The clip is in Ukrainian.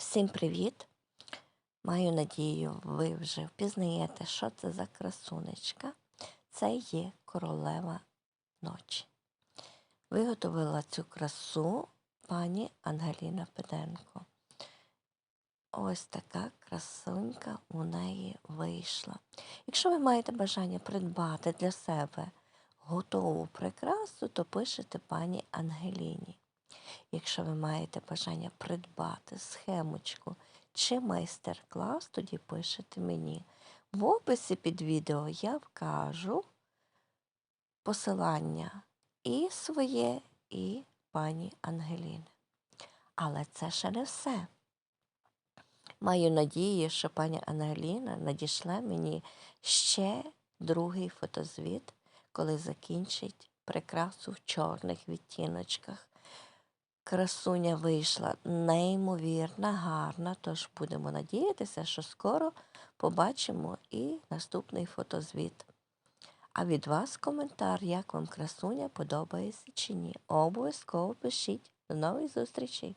Всім привіт! Маю надію, ви вже впізнаєте, що це за красунечка. Це є королева ночі. Виготовила цю красу пані Ангеліна Педенко. Ось така красунька у неї вийшла. Якщо ви маєте бажання придбати для себе готову прикрасу, то пишете пані Ангеліні. Якщо ви маєте бажання придбати схемочку чи майстер-клас, тоді пишете мені. В описі під відео я вкажу посилання і своє, і пані Ангеліни. Але це ще не все. Маю надію, що пані Ангеліна надішле мені ще другий фотозвіт, коли закінчить прикрасу в чорних відтіночках. Красуня вийшла неймовірна, гарна, тож будемо надіятися, що скоро побачимо і наступний фотозвіт. А від вас коментар, як вам красуня подобається чи ні. Обов'язково пишіть. До нових зустрічей!